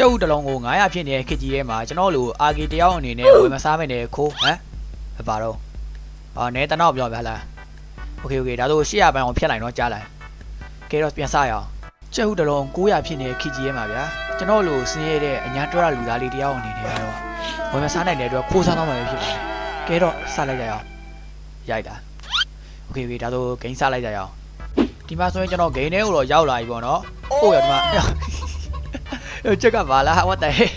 ကျုပ်တစ်လုံးကို900ဖြစ်နေတဲ့ခစ်ကြီးထဲမှာကျွန်တော်လိုအာဂီတယောက်အနေနဲ့ဝယ်မစားမဲ့နဲ့ခိုးဟမ်ဘာတော့အော်နဲတနောက်ပြောပြလားโอเคโอเคဒါဆို800ပန်းအောင်ဖြတ်လိုက်တော့ကြားလိုက်ကဲတော့ပြန်စားရအောင်ကျုပ်တစ်လုံး900ဖြစ်နေတဲ့ခစ်ကြီးထဲမှာဗျာကျွန်တော်လိုစင်းရတဲ့အညာတွရလူသားလေးတယောက်အနေနဲ့ကတော့ဝယ်မစားနိုင်တဲ့အတွက်ခိုးစားတော့မှာပဲဖြစ်ပါတယ်ကဲတော့စားလိုက်ကြရအောင်ရိုက်တာโอเคโอเคဒါဆိုဂိမ်းစားလိုက်ကြရအောင်ဒီမှာဆိုရင်ကျွန်တော်ဂိမ်းထဲကိုတော့ရောက်လာပြီပေါ့နော်ဟုတ်ရဒီမှာ ကျက်ကဘာလား what the heck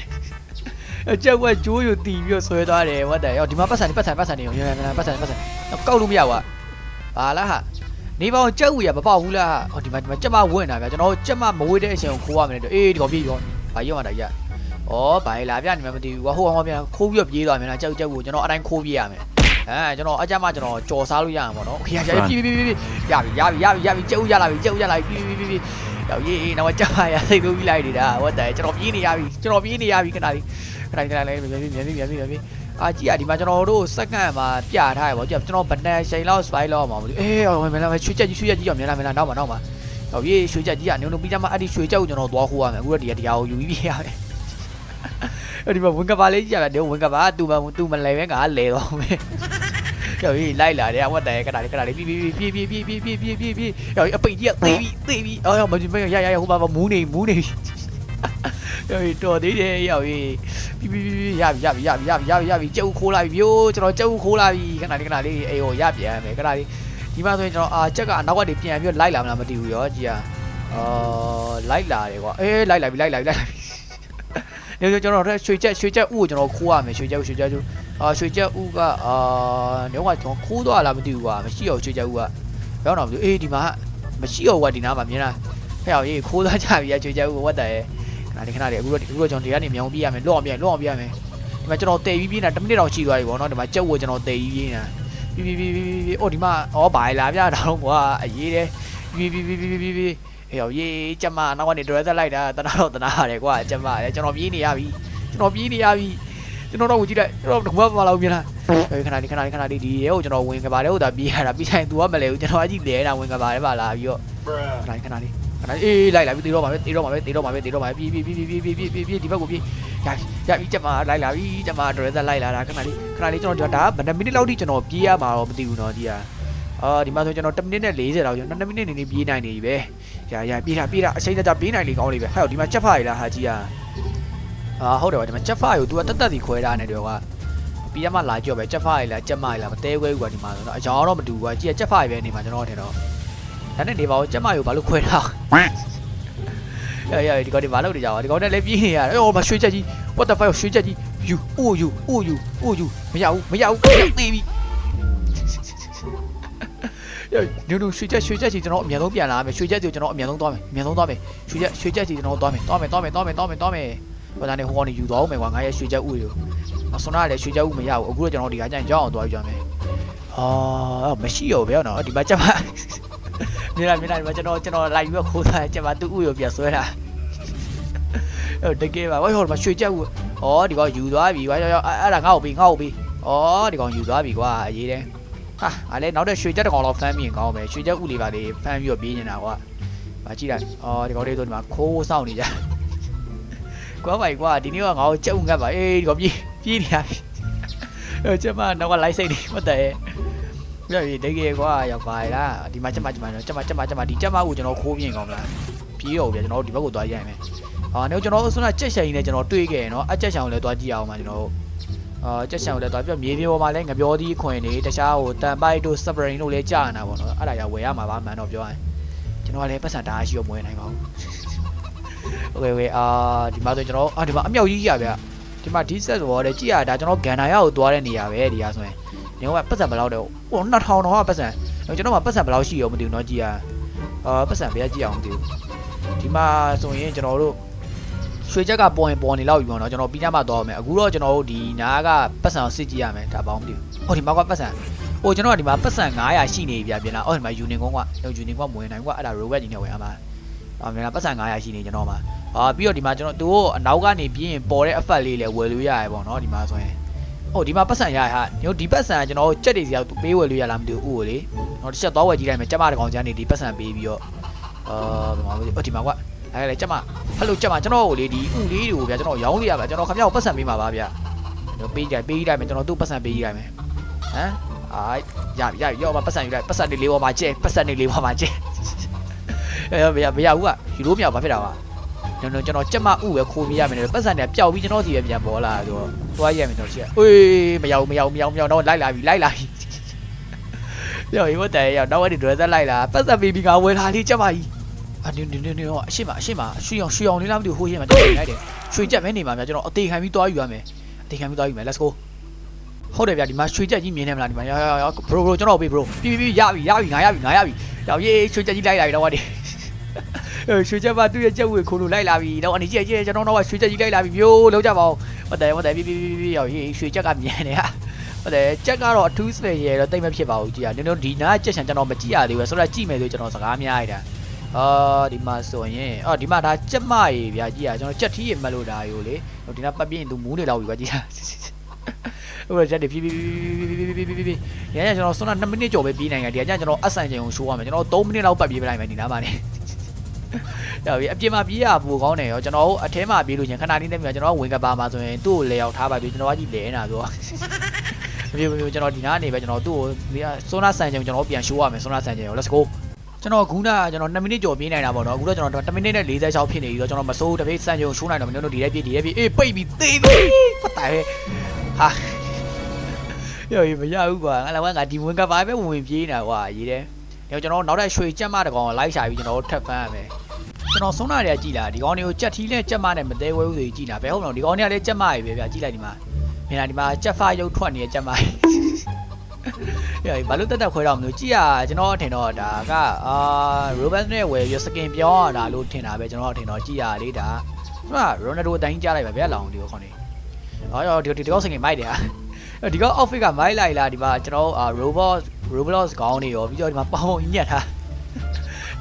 ကျက်ကကျိုးယူတီးပြီးတော့ဆွဲသွားတယ် what the heck ဒီမှာပတ်စံပတ်စံပတ်စံနေရောရရရပတ်စံပတ်စံကောက်လို့မရဘူးဘာလားဟာနေပေါင်းကျက်ဦးရမပေါက်ဘူးလားဟောဒီမှာဒီမှာကျက်မဝင်တာဗျာကျွန်တော်ကျက်မမဝေးတဲ့အချိန်ကိုခိုးရမယ်တဲ့အေးဒီကောင်ပြေးရောဘာရုံရတာရဩဘာလာဗျာနေမှမသိဘူးဟိုဟောပြန်ခိုးပြီးတော့ပြေးသွားမယ်လားကျက်ကျက်ကိုကျွန်တော်အတိုင်းခိုးပြေးရမယ်အဲကျွန်တော်အကြမ်းမှကျွန်တော်ကြော်စားလို့ရမှာပေါ့နော်โอเคရရပြေးပြေးပြေးပြေးရပြီရပြီရပြီရပြီကျက်ဦးရလာပြီကျက်ဦးရလာပြီပြေးပြေးပြေး ရောက်ရေးတော့ကြပါရစိတ်ကူးပြီးလိုက်နေတာဟုတ်တယ်ကျွန်တော်ပြေးနေရပြီကျွန်တော်ပြေးနေရပြီခဏလေးခဏလေးခဏလေးမြန်မြန်မြန်မြန်မြန်မြန်အာကြည့်ရဒီမှာကျွန်တော်တို့စက္ကန့်မှာပြထားရပါကြည့်ကျွန်တော်ဗနန်ချိန်လောက်စပိုင်လောက်မှာမလို့အေးမလာမရွှေချက်ကြီးရွှေချက်ကြီးရောက်မြန်လာမြန်လာနောက်မှာနောက်မှာရောက်ရေးရွှေချက်ကြီးကနုံနုံပြီးကြမှာအဲ့ဒီရွှေချက်ကိုကျွန်တော်သွားခိုးရမယ်အခုတော့ဒီကတရားကိုယူပြီးပြရမယ်အဲ့ဒီမှာဝင်ကပါလေးကြည့်ရမယ်ဒီဝင်ကပါတူမတူမလဲပဲငါလဲတော့မယ် ရောက်ရေးလိုက်လာတယ်ဟုတ်တယ်ခဏလေးခဏလေးပြီးပြီးပြီးပြီးပြီးပြီးပြီးပြီးပြီးပြီးရောက်ရေးအပိတ်ကြီးကသေးပြီးသေးပြီးအော်မမရရရဟိုမှာမူးနေမူးနေရောက်ရေးတော်သေးတယ်ရောက်ရေးပြီးပြီးပြီးရပြီရပြီရပြီရပြီရပြီရပြီကျုပ်ခိုးလာပြီပြိုးကျွန်တော်ကျုပ်ခိုးလာပြီခဏလေးခဏလေးအေးဟိုရပြန်မယ်ခဏလေးဒီမှာဆိုရင်ကျွန်တော်အာချက်ကအနောက်ကနေပြန်ပြီးလိုက်လာမလားမသိဘူးရောကြည်อ่ะအော်လိုက်လာတယ်ကွာအေးလိုက်လာပြီလိုက်လာပြီလိုက်လာပြီ ညကျွန်တော်ရွှေချက်ရွှေချက်ဥကိုကျွန်တော်ခိုးရမယ်ရွှေချက်ရွှေချက်အာရွှေချက်ဥကအာညောကကျွန်တော်ခိုးသွားလားမသိဘူးကွာမရှိတော့ရွှေချက်ဥကဘယ်တော့မသိအေးဒီမှာမရှိတော့ကွာဒီနားမှာမြင်လားဖဲ့အောင်ရေးခိုးသွားကြပြီရွှေချက်ဥကိုဝတ်တယ်ခဏလေးခဏလေးအခုတော့အခုတော့ကျွန်တော်ဒီကနေမြောင်းပြရမယ်လော့အောင်ပြလော့အောင်ပြရမယ်ဒီမှာကျွန်တော်တေပြီးပြေးနေတာ10မိနစ်တော့ရှိသွားပြီပေါ့နော်ဒီမှာကြက်ဝကိုကျွန်တော်တေပြီးပြေးနေတာပြီးပြီးပြီးပြီးပြီးအိုးဒီမှာဩဘာလာပြတာတော့ကွာအရေးတယ်ပြီးပြီးပြီးပြီးပြီးပြီး အေးရေးကျမနောက်ကနေဒရက်ဆက်လိုက်တာတနာတော့တနာရတယ်ကွာကျမလည်းကျွန်တော်ပြေးနေရပြီကျွန်တော်ပြေးနေရပြီကျွန်တော်တော့ကြည့်လိုက်ကျွန်တော်တော့ဘာမှမလာဘူးမြင်လားအေးခဏလေးခဏလေးခဏလေးဒီရဲကိုကျွန်တော်ဝင်ကပါတယ်ဟိုဒါပြေးရတာပြီးဆိုင် तू ကမလဲဘူးကျွန်တော်အကြည့်လဲတာဝင်ကပါတယ်ပါလာပြီးတော့ခဏလေးခဏလေးခဏလေးအေးလိုက်လာပြီတေတော့ပါပဲတေတော့ပါပဲတေတော့ပါပဲတေတော့ပါပဲပြေးပြေးပြေးပြေးပြေးပြေးပြေးပြေးဒီဘက်ကိုပြေးရပြီရပြီကျမလိုက်လာပြီကျမဒရက်ဆက်လိုက်လာတာခဏလေးခဏလေးကျွန်တော်ဒါဘယ်နှမိနစ်လောက်ထိကျွန်တော်ပြေးရမှာတော့မသိဘူးနော်ဒီဟာအာဒီမှာဆိုကျွန်တော်1မိနစ်နဲ့40လောက်ကျွန်တော်2မိနစ်နေနေပြေးနိုင်နေပြီပဲ ရရပြေးတာပြေးတာအချိန်တကြပြေးနိုင်လေကောင်းလေပဲဟဲ့ဒီမှာချက်ဖားရလားဟာကြီးဟာအာဟုတ်တယ်ဗျဒီမှာချက်ဖားကို तू ကတက်တက်စီခွဲထားနေတယ်ကွာပြီးရမှလာကြော့ပဲချက်ဖားရလားချက်မရလားမတဲခွဲဘူးကွာဒီမှာဆိုတော့အကြောင်းတော့မတူဘူးကွာကြည့်ရချက်ဖားရပဲနေမှာကျွန်တော်ထင်တော့ဒါနဲ့နေပါဦးချက်မရကိုဘာလို့ခွဲထားရရဒီကောင်ဒီဘာလို့နေကြပါဒီကောင်နဲ့လည်းပြေးနေရတယ်အော်မရွှေချက်ကြီး what the fuck ရွှေချက်ကြီးယူအိုးယူအိုးယူအိုးယူမရဘူးမရဘူးတေးပြီ ရညညရွှေချက်ရွှေချက်ကြီးကျွန်တော်အမြန်ဆုံးပြန်လာမယ်ရွှေချက်ကြီးကျွန်တော်အမြန်ဆုံးသွားမယ်အမြန်ဆုံးသွားမယ်ရွှေချက်ရွှေချက်ကြီးကျွန်တော်သွားမယ်သွားမယ်သွားမယ်သွားမယ်သွားမယ်သွားမယ်ဘာသာနေဟိုကနေယူသွားအောင်မယ်ကွာငါရဲ့ရွှေချက်ဥတွေကိုအစွန်ရလည်းရွှေချက်ဥမရဘူးအခုတော့ကျွန်တော်ဒီကကြိုင်ကြောင်းအောင်သွားပြီးကြမယ်အာမရှိရောဘယ်တော့ဒီမှာချက်မမြင်လားမြင်လားဒီမှာကျွန်တော်ကျွန်တော်လိုက်ပြီးခိုးသားချက်မသူ့ဥရောပြန်ဆွဲတာအဲ့တကယ်ပါဝိုင်းဟောမှာရွှေချက်ဥဩဒီကောင်ယူသွားပြီကွာရောက်ရောက်အဲ့ဒါငါ့ကိုပြီးငါ့ကိုပြီးဩဒီကောင်ယူသွားပြီကွာအရေးတယ် ဟာအဲ့လေနောက်တဲ့ရွှေချက်တစ်ကောင်လောက်ဖမ်းပြီးရင်ကောင်းမယ်ရွှေချက်ဥလေးပါလေဖမ်းပြီးတော့ပြေးနေတာကွာမကြည့်လိုက်ဩဒီကောင်လေးဆိုဒီမှာခိုးစောင့်နေကြကွာပါကွာဒီနေ့ကငါ့ကိုချက်ဥငတ်ပါအေးဒီကောင်ပြေးပြေးနေရပြီအဲ့ချက်မနောက်ကလိုက်စိတ်နေမတည့်ရပြီတကယ်ကွာရောက်ပါလားဒီမှာချက်မချက်မချက်မချက်မချက်မဒီချက်မကိုကျွန်တော်ခိုးပြရင်ကောင်းမလားပြေးတော့ဗျာကျွန်တော်ဒီဘက်ကိုသွားရိုက်မယ်အာနေကျွန်တော်ဆိုတော့ကြက်ဆိုင်နဲ့ကျွန်တော်တွေ့ခဲ့ရနော်အကြက်ဆိုင်ကိုလည်းသွားကြည့်အောင်ပါကျွန်တော် အာကြက်ဆိုင်ကိုလည်းသွားပြမြေပြင်ပေါ်မှာလည်းငပြောသီးခွင်နေတခြားဟိုတန်ပိုက်တို့စပရင်တို့လည်းကြာနေတာပေါ့နော်အဲ့ဒါရဝယ်ရမှာပါမှန်တော့ပြောရင်ကျွန်တော်ကလည်းပတ်စံတားရှိတော့မဝယ်နိုင်ပါဘူးโอเคဝေအာဒီမှာဆိုကျွန်တော်အာဒီမှာအမြောက်ကြီးကြီးရဗျဒီမှာဒီဆက်ဆိုတော့ကြည့်ရဒါကျွန်တော်ဂန်နာရကိုသွားတဲ့နေရာပဲဒီဟာဆိုရင်ဒီကပတ်စံဘယ်လောက်တော့ဟို2000တော့ပတ်စံကျွန်တော်ကပတ်စံဘယ်လောက်ရှိရောမသိဘူးเนาะကြည့်ရအာပတ်စံဘယ်ကြည့်အောင်မသိဘူးဒီမှာဆိုရင်ကျွန်တော်တို့ ရွှေချက်ကပေါ်ရင်ပေါ်နေလောက်ယူအောင်တော့ကျွန်တော်ပြီးကြမှာတော့မယ်အခုတော့ကျွန်တော်တို့ဒီနားကပတ်စံကိုစစ်ကြည့်ရမယ်ဒါပေါင်းမသိဘူးဟိုဒီမှာကပတ်စံဟိုကျွန်တော်ကဒီမှာပတ်စံ900ရှိနေပြီဗျပြင်လားအော်ဒီမှာယူနင်ကုန်းကယူနင်ကုန်းမဝင်နိုင်ကွာအဲ့ဒါ robot ကြီးနဲ့ဝင်ရမှာအော်မြန်လားပတ်စံ900ရှိနေကျွန်တော်မှာအာပြီးတော့ဒီမှာကျွန်တော်တို့အနောက်ကနေပြင်းရင်ပေါ်တဲ့အဖက်လေးလည်းဝယ်လို့ရရပေါ့နော်ဒီမှာဆိုရင်ဟိုဒီမှာပတ်စံရရဟာညိုဒီပတ်စံကကျွန်တော်ကြက်တွေစီကပေးဝယ်လို့ရလားမသိဘူးဥကိုလေတော့တစ်ချက်သွားဝယ်ကြည့်လိုက်မယ်ကျမတကောင်ချမ်းနေဒီပတ်စံပေးပြီးတော့အာဘယ်မှာလဲအော်ဒီမှာကွာ အဲလေကျမဟယ်လိုကျမကျွန်တော်ကိုလေဒီဥလေးတွေကိုဗျာကျွန်တော်ရောင်းလို့ရပါကျွန်တော်ခင်ဗျားကိုပတ်စံပေးမှာပါဗျာကျွန်တော်ပေးကြပေးကြမယ်ကျွန်တော်သူ့ပတ်စံပေးကြမယ်ဟမ်အာရပြီရပြီရောမပတ်စံယူလိုက်ပတ်စံနေလေးပေါ်မှာကျဲပတ်စံနေလေးပေါ်မှာကျဲအဲမရမရဘူးကယူလို့မရဘာဖြစ်တာပါကျွန်တော်ကျွန်တော်ကျမဥပဲခိုးမိရမယ်ပတ်စံတွေပျောက်ပြီးကျွန်တော်စီပဲပြန်ပေါ်လာဆိုတော့သွားရမယ်ကျွန်တော်ရှိရအေးမရဘူးမရဘူးမရဘူးမရဘူးတော့လိုက်လာပြီလိုက်လာပြီရောရေဝတ်တယ်ရောတော့အဲ့ဒီဒရဆက်လိုက်လာပတ်စံပေးပြီးငါဝယ်လာလေးကျမကြီး အနင်းနင်းနင်းနင်းအရှိမအရှိမရွှေအောင်ရွှေအောင်လေးလားမသိဘူးဟိုးရင်မှာတက်လိုက်တယ်ရွှေကြက်ပဲနေမှာများကျွန်တော်အသေးခံပြီးသွားယူရမယ်အသေးခံပြီးသွားယူမယ် let's go ဟုတ်တယ်ဗျာဒီမှာရွှေကြက်ကြီးမြင်နေမလားဒီမှာရရရ bro bro ကျွန်တော်ပေး bro ပြီပြီရပြီရပြီငါရပြီငါရပြီရောက်ရေးရွှေကြက်ကြီးလိုက်လာပြီတော့ဟာဒီရွှေကြက်ပါသူ့ရဲ့ကြက်ဝေခိုးလို့လိုက်လာပြီတော့အနေကြီးကြီးကျွန်တော်တော့ရွှေကြက်ကြီးလိုက်လာပြီမျိုးလောက်ကြပါဦးဟုတ်တယ်ဟုတ်တယ်ပြီပြီပြီရောက်ရေးရွှေကြက်ကမြင်နေဟာဟုတ်တယ်ကြက်ကတော့အထူး spell ရေတော့တိတ်မဖြစ်ပါဘူးကြည်ရနင်တို့ဒီနားကြက်ချန်ကျွန်တော်မကြည့်ရသေးဘူးဆိုတော့ကြည့်မယ်ဆိုကျွန်တော်စကားများရတာ အာဒီမှာဆိုရင်အော်ဒီမှာဒါကြက်မရေဗျာကြည့်ရကျွန်တော်ကြက်ထီးရေမက်လို့ဒါယူလေဟိုဒီနာပတ်ပြင်းသူမူးနေတော့ပြီကွာကြည့်ရဟိုကြက်တွေဖြည်းဖြည်းဖြည်းဖြည်းဖြည်းဖြည်းဖြည်းရရကျွန်တော်စွန်း2မိနစ်ကျော်ပဲပြေးနိုင်တယ်ဒီကကျကျွန်တော်အဆန်ချိန်ကိုရှိုးရမယ်ကျွန်တော်3မိနစ်လောက်ပတ်ပြေးပလိုက်မယ်ဒီနားမှာနေတော်ပြီအပြင်မှာပြေးရပိုကောင်းတယ်ရောကျွန်တော်အထဲမှာပြေးလို့ချင်းခဏလေးနဲ့မြကျွန်တော်ဝင်ကပါမှာဆိုရင်သူ့ကိုလေရောက်ထားပါပြီကျွန်တော်ကကြည့်လဲနေတာဆိုတော့မပြေဘူးကျွန်တော်ဒီနားနေပဲကျွန်တော်သူ့ကိုဒီစွန်းဆန်ချိန်ကျွန်တော်ပြန်ရှိုးရမယ်စွန်းဆန်ချိန်ကို let's go ကျွန်တော်ခုနကကျွန်တော်2မိနစ်ကျော်ပြေးနိုင်တာပေါ့နော်အခုတော့ကျွန်တော်1မိနစ်နဲ့46ဖြစ်နေပြီတော့ကျွန်တော်မစိုးတပိတ်စံကြုံရှိုးနိုင်တော့မင်းတို့ဒီရက်ပြေးဒီရက်ပြေးအေးပိတ်ပြီးသေးပြီပတ်တိုင်ဟာရောမရဘူးကွာငါလည်းငါဒီဝင်ကပါပဲဝင်ပြေးနေတာကွာရေးတယ်ဒါကျွန်တော်နောက်ထပ်ရွှေကြက်မတကောင်လိုက်ရှာပြီးကျွန်တော်ထပ်ဖမ်းရမယ်ကျွန်တော်ဆုံးနာတွေကကြည်လာဒီကောင်တွေကိုကြက်ထီးနဲ့ကြက်မနဲ့မသေးဝဲဘူးဆိုကြည်လာဘယ်ဟုတ်မလို့ဒီကောင်တွေကလည်းကြက်မတွေပဲဗျကြည်လိုက်ဒီမှာမြင်လားဒီမှာကြက်ဖာရုပ်ထွက်နေတဲ့ကြက်မတွေရ ဘာလို့တက်တက်ခွဲတော့မလို့ကြည့်ရကျွန်တော်ထင်တော့ဒါကအာ Robert နဲ့ဝယ်ရစကင်ပြောရတာလို့ထင်တာပဲကျွန်တော်ထင်တော့ကြည့်ရလေးဒါဒီမှာ Ronaldo အတိုင်းကြားလိုက်ပါဗျာလောင်ဒီကိုခေါနေအော်ရောဒီဒီကောစကင်မိုက်တယ်ဟာဒီကော outfit ကမိုက်လိုက်လားဒီမှာကျွန်တော်အာ robot roblox ခေါင်းနေရောပြီးတော့ဒီမှာပေါင်းညက်ထား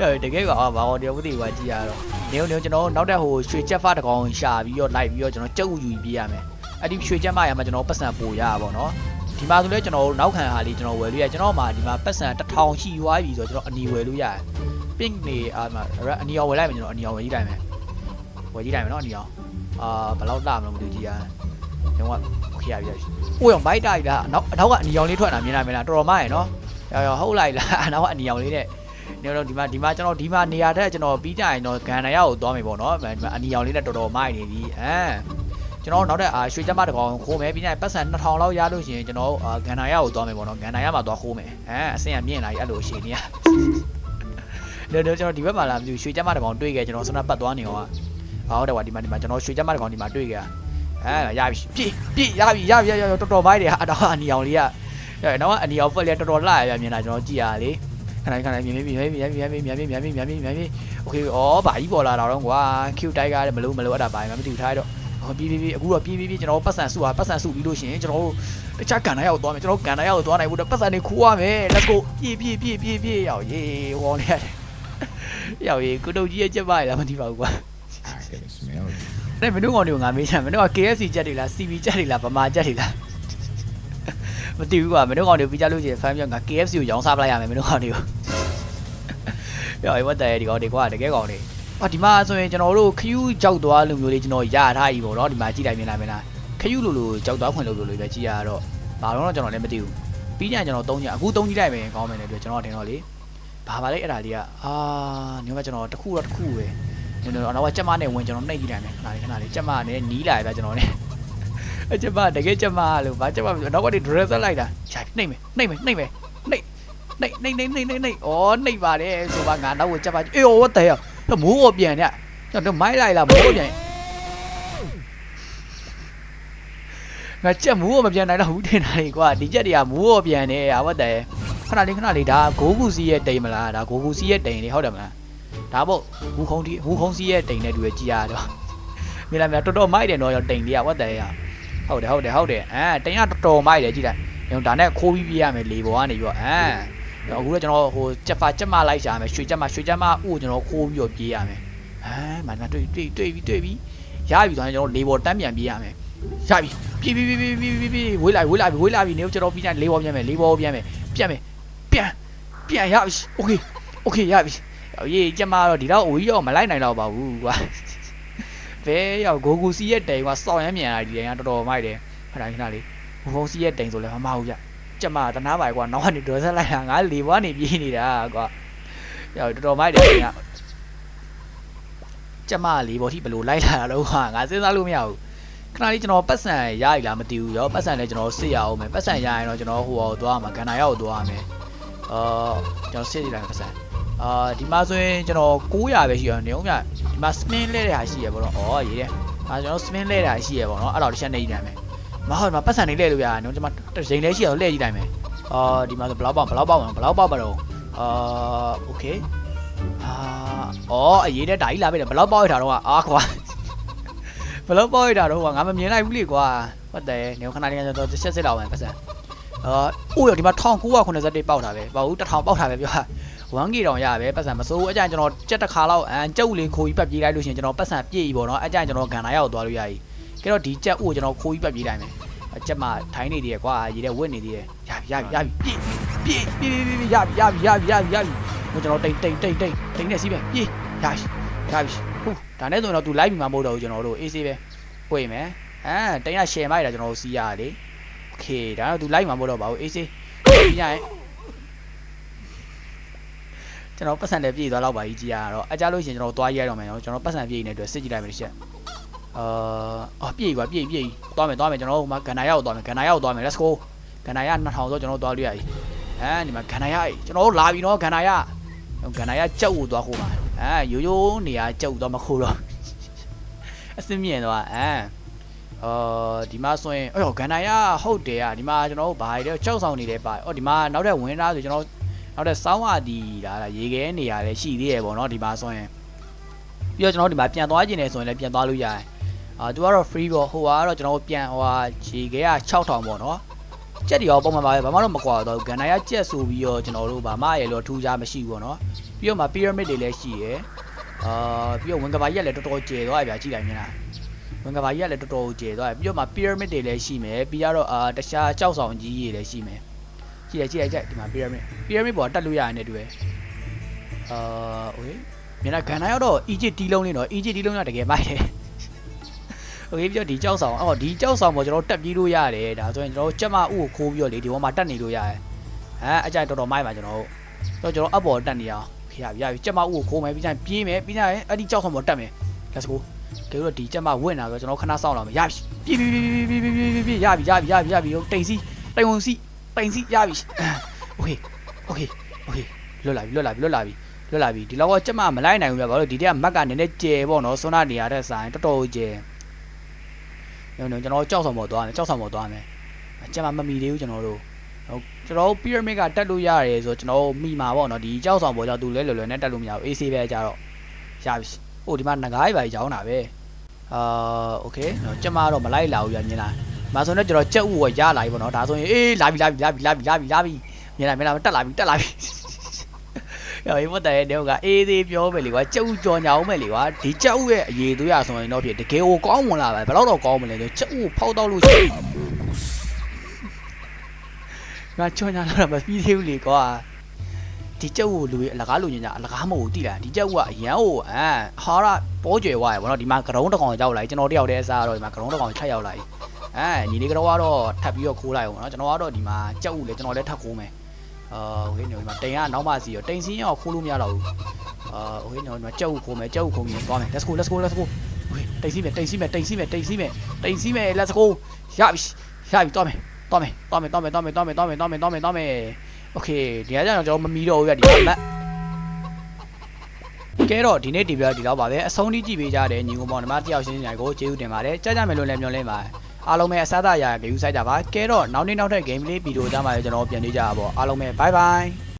ရတကယ်ကဘာလို့တရားမသိဘူးကြည့်ရတော့နေနေကျွန်တော်နောက်တဲ့ဟိုရွှေချက်ဖားတကောင်ရှာပြီးတော့လိုက်ပြီးတော့ကျွန်တော်ကြက်ဥယူပြီးရမယ်အဲ့ဒီရွှေချက်မရမှာကျွန်တော်ပတ်စံပို့ရပါဘောနော် ဒီမှာဆိုလဲကျွန်တော်တို့နောက်ခံဟာလေးကျွန်တော်ဝယ်လို့ရကျွန်တော်မှာဒီမှာပတ်စံ1000ရှိရွားပြီဆိုတော့ကျွန်တော်အနီဝယ်လို့ရတယ် pink နေအာမှာအနီအောင်ဝယ်လိုက်မယ်ကျွန်တော်အနီအောင်ဝယ်ကြည့်လိုက်မယ်ဝယ်ကြည့်လိုက်မယ်နော်အနီအောင်အာဘယ်လောက်လာမလဲမသိဘူးကြည့်ရတယ်ကျွန်တော်ကခရပြရရှိ။အိုးရောင်ဘိုက်တိုက်လားအနောက်အနောက်ကအနီရောင်လေးထွက်လာမြင်လားမြင်လားတော်တော်မရယ်နော်။ရောင်ရောင်ဟုတ်လိုက်လားအနောက်ကအနီရောင်လေးနဲ့နေတော့ဒီမှာဒီမှာကျွန်တော်ဒီမှာနေရာတက်ကျွန်တော်ပြီးကြရင်တော့ဂန္ဓာရောက်ကိုသွားမယ်ပေါ့နော်။ဒီမှာအနီရောင်လေးနဲ့တော်တော်မရယ်နေပြီ။အဲ ကျွန်တော်နောက်တဲ့အာရွှေကြမ်းမတကောင်ခိုးမယ်ပြီးရင်ပတ်စံ2000လောက်ရလို့ရှိရင်ကျွန်တော်အာဂန်နာရကိုသွားမယ်ပေါ့နော်ဂန်နာရမှာသွားခိုးမယ်အဲအစင်ကမြင့်လာပြီအဲ့လိုအရှိန်ကြီးလေလေကျွန်တော်ဒီဘက်မှာလာမသိဘူးရွှေကြမ်းမတကောင်တွေ့ခဲ့ကျွန်တော်စနပတ်သွားနေအောင်ဟာဟုတ်တယ်ကွာဒီမှာဒီမှာကျွန်တော်ရွှေကြမ်းမတကောင်ဒီမှာတွေ့ခဲ့အဲရပြီပြည့်ပြည့်ရပြီရပြီရတော်တော်မိုက်တယ်ဟာတော့အနီအောင်လေးကအဲတော့အနီအောင်ဖက်လေးတော်တော်လှရမြင်လာကျွန်တော်ကြည့်ရလေခဏခဏမြင်မြင်မြင်မြင်မြင်မြင်မြင်မြင်မြင်မြင်မြင်မြင်မြင်မြင်မြင်โอเคဩဘာကြီးပေါ်လာတော့ကွာ Q တိုက်ကားတယ်မလို့မလို့အဲ့ဒါဘာမှမသိဘူးထားတော့ ဟော ပြေးပြေးပြေးအခုတော့ပြေးပြေးပြေးကျွန်တော်ပတ်စံစုပါပတ်စံစုပြီးလို့ရှိရင်ကျွန်တော်တို့တခြားကန်နာရောက်သွားမယ်ကျွန်တော်ကန်နာရောက်သွားနိုင်ဘူးတော့ပတ်စံတွေခိုးရမယ် let's go ပြေးပြေးပြေးပြေးပြေးရောက်ရေးဟောနေရတယ်ရောက်ရေးကုတုတ်ကြီးရဲ့ချက်ပါလားမသိပါဘူးကွာ I can smell it. အဲ့မင်းတို့ကောင်တွေကိုငါမေးချင်မင်းတို့က KFC ချက်တွေလား CB ချက်တွေလားဗမာချက်တွေလားမသိဘူးကွာမင်းတို့ကောင်တွေပြီးကြလို့ရှိရင်ဖမ်းပြငါ KFC ကိုရောင်းစားပလိုက်ရမယ်မင်းတို့ကောင်တွေကိုရောက်ရေးဝတ်တယ်ဒီကောင်တွေကွာတကယ်ကောင်တွေ အာဒီမှာဆိုရင်ကျွန်တော်တို့ခ ्यू ကြောက်သွားလူမျိုးလေးကျွန်တော်ရထားပြီပေါ့နော်ဒီမှာကြည့်လိုက်မြင်လိုက်မလားခယူလိုလိုကြောက်သွားခွင့်လို့လိုလိုပဲကြည်ရတော့ဘာလို့တော့ကျွန်တော်လည်းမသိဘူးပြီးကြရင်ကျွန်တော်သုံးညအခုသုံးကြည့်လိုက်မယ်ကောင်းမယ်လေပြောကျွန်တော်တင်တော့လေဘာပါလဲအဲ့ဒါလေးကအာညမကျွန်တော်တခုတော့တခုပဲကျွန်တော်တော့ကြက်မနဲ့ဝင်ကျွန်တော်နှိပ်ကြည့်လိုက်မယ်ခဏလေးခဏလေးကြက်မနဲ့နီးလာပဲကျွန်တော်နဲ့အကြက်မတကယ်ကြက်မလို့ဘာကြက်မတော့ကနေ dress လိုက်တာရှာနှိပ်မယ်နှိပ်မယ်နှိပ်မယ်နှိပ်နှိပ်နှိပ်နှိပ်နှိပ်နှိပ်နှိပ်ဩနှိပ်ပါတယ်ဆိုပါငါတော့ကြက်မအေးဟောတဲ့ ရမိုးကိုပြန်เนี่ยကျွန်တော်မိုက်လိုက်လားမိုးကိုပြန် ငါကြက်မူးကိုမပြန်နိုင်တော့ဘူးတင်တာလေကွာဒီကြက်တွေကမူးကိုပြန်နေရဟုတ်တယ်ခဏလေးခဏလေးဒါဂိုးကူစီရဲ့တိမ်မလားဒါဂိုးကူစီရဲ့တိမ်လေဟုတ်တယ်မလားဒါပေါ့ဟူခုံတီဟူခုံစီရဲ့တိမ်နဲ့တူရကြည်ရတော့မြင်လားမြင်တော်တော်မိုက်တယ်တော့ရောတိမ်လေးကဟုတ်တယ်ရဟုတ်တယ်ဟုတ်တယ်ဟုတ်တယ်အဲတိမ်ကတော်တော်မိုက်တယ်ကြည်လိုက်ညဒါနဲ့ခိုးပြီးပြရမယ်လေပေါ်ကနေပြီးတော့အဲ အခုတော့ကျွန်တော်ဟိုကြက်ဖာကြက်မလိုက်ရှာမယ်ရွှေကြက်မရွှေကြက်မဥကိုကျွန်တော်ခိုးပြီးတော့ပြေးရမယ်အဲမန္တတွေ့တွေ့တွေ့ပြီးတွေ့ပြီးရပြီဆိုရင်ကျွန်တော်လေပေါ်တန်းပြန်ပြေးရမယ်ရပြီ ပြေးပြေးပြေးပြေးပြေးပြေးဝေးလာဝေးလာဝေးလာပြီနေကျွန်တော်ပြီးကြလေးဘောပြန်မယ်လေးဘောပြန်မယ်ပြန်မယ်ပြန်ပြန်ရပြီโอเคโอเคရပြီ ရေးကျမတော့ဒီတော့အိုကြီးတော့မလိုက်နိုင်တော့ပါဘူးကွာဘဲရောက်ဂိုဂူစီရဲ့တိန်ကွာစောင့်ရမ်းမြန်လာဒီတိန်ကတော်တော်မိုက်တယ်ခဏခဏလေးဘူဖုံစီရဲ့တိန်ဆိုလည်းမမဟုတ်ကြ ကျမတနာပါကွာနောက်ကနေဒေါ်ဆက်လိုက်တာငါလေဘွားနေပြေးနေတာကွာရောက်တော်တော်မိုက်တယ်ကကျမလေးဘောထိဘယ်လိုလိုက်လာတာတော့ကွာငါစဉ်းစားလို့မရဘူးခဏလေးကျွန်တော်ပတ်စံရရလားမသိဘူးရောပတ်စံလည်းကျွန်တော်စစ်ရအောင်မယ်ပတ်စံရရင်တော့ကျွန်တော်ဟိုဟောသွားမှာဂန္ဓာရောက်သွားမယ်အာကျွန်တော်စစ်ရတာပတ်စံအာဒီမှာဆိုရင်ကျွန်တော်900ပဲရှိရနေအောင်ဗျဒီမှာ spin လဲတဲ့ဟာရှိရပေါ့နော်ဩရေးတယ်အာကျွန်တော် spin လဲတဲ့ဟာရှိရပေါ့နော်အဲ့တော့တစ်ချက်နေကြည့်နိုင်မယ် မဟုတ်ဒီမှာပတ်စံနေလဲလို့ဗျာနော်ကျွန်မတစ်ချိန်လဲရှိရတော့လဲကြည့်နိုင်မယ်အာဒီမှာဆိုဘလောက်ပေါက်ဘလောက်ပေါက်ဘလောက်ပေါက်ပါတော့အာโอเคအာဩအရေးတဲ့ဓာကြီးလာပြီဘလောက်ပေါက်ရတာတော့အာကွာဘလောက်ပေါက်ရတာတော့ငါမမြင်လိုက်ဘူးလေကွာဟုတ်တယ်နေခဏလေးကျွန်တော်တစ်ချက်စစ်တော့မယ်ပတ်စံအာအိုးရဒီမှာ1981ပေါက်တာပဲပေါ့ဦး1000ပေါက်တာပဲပြော 1K တောင်ရပဲပတ်စံမစိုးဘူးအကြိုင်ကျွန်တော်ကြက်တစ်ခါလောက်အန်ကြုတ်လေးခိုးပြီးပတ်ပြေးလိုက်လို့ရှိရင်ကျွန်တော်ပတ်စံပြေးပြီပေါ့နော်အကြိုင်ကျွန်တော်ဂန်နာရောက်သွားလို့ရည် ကဲတော့ဒီကြက်ဥကိုကျွန်တော်ခိုးပြီးပတ်ပြေးလိုက်မယ်အကြက်မှထိုင်းနေသေးတယ်ကွာရေတဲ့ဝစ်နေသေးတယ်ရပြီရပြီရပြီပြေးပြေးပြေးပြေးပြေးရပြီရပြီရပြီရပြီရပြီဟိုကျွန်တော်တိတ်တိတ်တိတ်တိတ်တိတ်နေစီးပဲပြေးရပြီရပြီဟုတ်ဒါနဲ့ဆိုရင်တော့ तू လိုက်ပြီမှာမဟုတ်တော့ဘူးကျွန်တော်တို့အေးဆေးပဲပွေမယ်အာတိတ်ရ share မိုက်တာကျွန်တော်တို့စီးရတယ်လေโอเคဒါတော့ तू လိုက်မှာမဟုတ်တော့ပါဘူးအေးဆေးပြီးရရင် ကျွန်တော်ပတ်စံလည်းပြည့်သွားတော့ပါကြီးကြီးရတော့အကြလို့ရှိရင်ကျွန်တော်သွားရိုက်တော့မယ်နော်ကျွန်တော်ပတ်စံပြည့်နေတဲ့အတွက်စစ်ကြည့်လိုက်မယ်တစ်ချက် အာအော်ပြည့်ကွာပြည့်ပြည့်သွားမယ်သွားမယ်ကျွန်တော်ဟိုမှာဂန္ဓာရောက်သွားမယ်ဂန္ဓာရောက်သွားမယ် let's go ဂန္ဓာရ2000ဆိုကျွန်တော်သွားလို့ရပြီအဲဒီမှာဂန္ဓာရကျွန်တော်တို့လာပြီနော်ဂန္ဓာရဂန္ဓာရကြောက်ကိုသွားခိုးမှာအဲရိုးရိုးနေရာကြောက်သွားမခိုးတော့အစင်းမြင်တော့အဲအော်ဒီမှာဆိုရင်အော်ဂန္ဓာရဟုတ်တယ်อ่ะဒီမှာကျွန်တော်တို့ဘာတွေကြောက်ဆောင်နေတယ်ပါအော်ဒီမှာနောက်ထပ်ဝင်သားဆိုကျွန်တော်နောက်တဲ့စောင်းဝတီဒါလားရေခဲနေရလဲရှိသေးရပေါ့နော်ဒီမှာဆိုရင်ပြီးတော့ကျွန်တော်ဒီမှာပြန်သွားခြင်းနဲ့ဆိုရင်လည်းပြန်သွားလို့ရတယ် အာသူကတော့ free ပေါ့ဟိုကတော့ကျွန်တော်ပြန်ဟိုဟာရေခဲက6000ပေါ့နော်ကြက်တွေရောပုံမှန်ပါပဲဘာမှတော့မကွာတော့ဂန္ဓာရကြက်ဆိုပြီးတော့ကျွန်တော်တို့ဘာမှရလို့ထူးခြားမရှိဘူးပေါ့နော်ပြီးတော့မှ pyramid တွေလည်းရှိရယ်အာပြီးတော့ဝင်ကဘာကြီးကလည်းတော်တော်ကျယ်သွားပြီဗျာကြည့်လိုက်မြင်လားဝင်ကဘာကြီးကလည်းတော်တော်ကျယ်သွားပြီပြီးတော့မှ pyramid တွေလည်းရှိမယ်ပြီးတော့အာတခြားကြောက်ဆောင်ကြီးတွေလည်းရှိမယ်ကြည့်ရကြည့်ရကြည့်ဒီမှာ pyramid pyramid ပေါ်တက်လို့ရရင်လည်းတွေ့ရယ်အာ okay မြင်လားဂန္ဓာရတော့ Egypt တီးလုံးလေးတော့ Egypt တီးလုံးကတကယ်မိုက်တယ် โอเคပြီးတော့ဒီကြောက်ဆောင်အော်ဒီကြောက်ဆောင်ပေါ်ကျွန်တော်တက်ပြီးလို့ရတယ်ဒါဆိုရင်ကျွန်တော်ကြက်မဥကိုခိုးပြီးတော့လေဒီပေါ်မှာတက်နေလို့ရတယ်အဲအကြိုက်တော်တော်မိုက်ပါကျွန်တော်တို့ကျွန်တော်အပေါ်တက်နေအောင်ခေရပြီရပြီကြက်မဥကိုခိုးမယ်ပြီးကြရင်ပြေးမယ်ပြီးကြရင်အဲ့ဒီကြောက်ဆောင်ပေါ်တက်မယ် let's go ကဲတော့ဒီကြက်မဝင့်လာဆိုကျွန်တော်ခဏစောင့်လာမယ်ရပြီပြေးပြေးပြေးပြေးပြေးပြေးပြေးရပြီရပြီရပြီရပြီတိန်စီတိန်ဝင်စီတိန်စီရပြီโอเคโอเคโอเคလွတ်လာပြီလွတ်လာပြီလွတ်လာပြီလွတ်လာပြီဒီလောကကြက်မမလိုက်နိုင်ဘူးပြဘာလို့ဒီတည်းကမက်ကနည်းနည်းကျယ်ပေါ့နော်စွန်းနာနေရတဲ့ဆိုင်တော်တော်ကျယ်ည ကျွန်တော်ကြောက်ဆောင်ပေါ်သွားမယ်ကြောက်ဆောင်ပေါ်သွားမယ်ကြက်မမမီသေးဘူးကျွန်တော်တို့ဟုတ်ကျွန်တော် pyramid ကတက်လို့ရတယ်ဆိုကျွန်တော်မိမှာပေါ့နော်ဒီကြောက်ဆောင်ပေါ်ကြောင့်သူလဲလွယ်လွယ်နဲ့တက်လို့မရဘူး AC ပဲကြတော့ရပြီဟိုဒီမှာငကားကြီးပါကြောင်းတာပဲအာโอเคကျမတော့မလိုက်လာဘူးပြမြင်လားမဆိုတော့ကျွန်တော်ကြက်ဥကိုရလာပြီပေါ့နော်ဒါဆိုရင်အေးလာပြီလာပြီလာပြီလာပြီလာပြီလာပြီမြင်လားမြင်လားတက်လာပြီတက်လာပြီ ရောဒီမတဲ့တဲ့ကအေးသေးပြောမယ်လေကွာကြက်ဥကြော်ညာအောင်မယ်လေကွာဒီကြက်ဥရဲ့အရေးသွေးရဆိုရင်တော့ဖြစ်တကယ်ကိုကောင်းမလာပဲဘယ်တော့တော့ကောင်းမလဲဆိုကြက်ဥဖောက်တော့လို့ရှိရင်ငါကြော်ညာလာတာမပြီးသေးဘူးလေကွာဒီကြက်ဥကိုလူရဲ့အလကားလူညညာအလကားမဟုတ်ဘူးတိလားဒီကြက်ဥကအရန်ဟိုအာဟာရပေါ်ကျွယ်သွားရပေါ့နော်ဒီမှာကရုံးတစ်ကောင်ရောက်လာကျွန်တော်တယောက်တည်းအစားတော့ဒီမှာကရုံးတစ်ကောင်ချက်ရောက်လာအဲညီလေးကတော့တော့ထပ်ပြီးတော့ခိုးလိုက်အောင်နော်ကျွန်တော်ကတော့ဒီမှာကြက်ဥလေကျွန်တော်လည်းထပ်ခိုးမယ် အာโอเคညောဒီမှာတိန်ကနောက်မှစီရောတိန်စင်းရောခိုးလို့မရတော့ဘူးအာโอเคညောဒီမှာကြက်ဥခိုးမယ်ကြက်ဥခိုးပြီးသွားမယ် let's go let's go let's go โอเคတိန်စီးမယ်တိန်စီးမယ်တိန်စီးမယ်တိန်စီးမယ်တိန်စီးမယ် let's go ရပြီရပြီသွားမယ်သွားမယ်သွားမယ်သွားမယ်သွားမယ်သွားမယ်သွားမယ်သွားမယ်သွားမယ်သွားမယ်โอเคဒီကကြောင့်ကျွန်တော်မမီတော့ဘူးရဒီမှာကဲတော့ဒီနေ့ဒီဗီဒီယိုဒီတော့ပါပဲအဆုံးထိကြည့်ပေးကြတဲ့ညီကောင်မောင်နှမတယောက်ရှင်းရှင်းကိုကျေးဇူးတင်ပါတယ်ကြားကြမယ်လို့လည်းမျှော်လင့်ပါတယ် အားလုံးပဲအစားအစာရာဂိမ်းဆိုင်ကြပါကဲတော့နောက်နေ့နောက်ထပ် game လေးဗီဒီယိုကြားမှာလည်းကျွန်တော်ပြန်နေကြပါပေါ့အားလုံးပဲ bye bye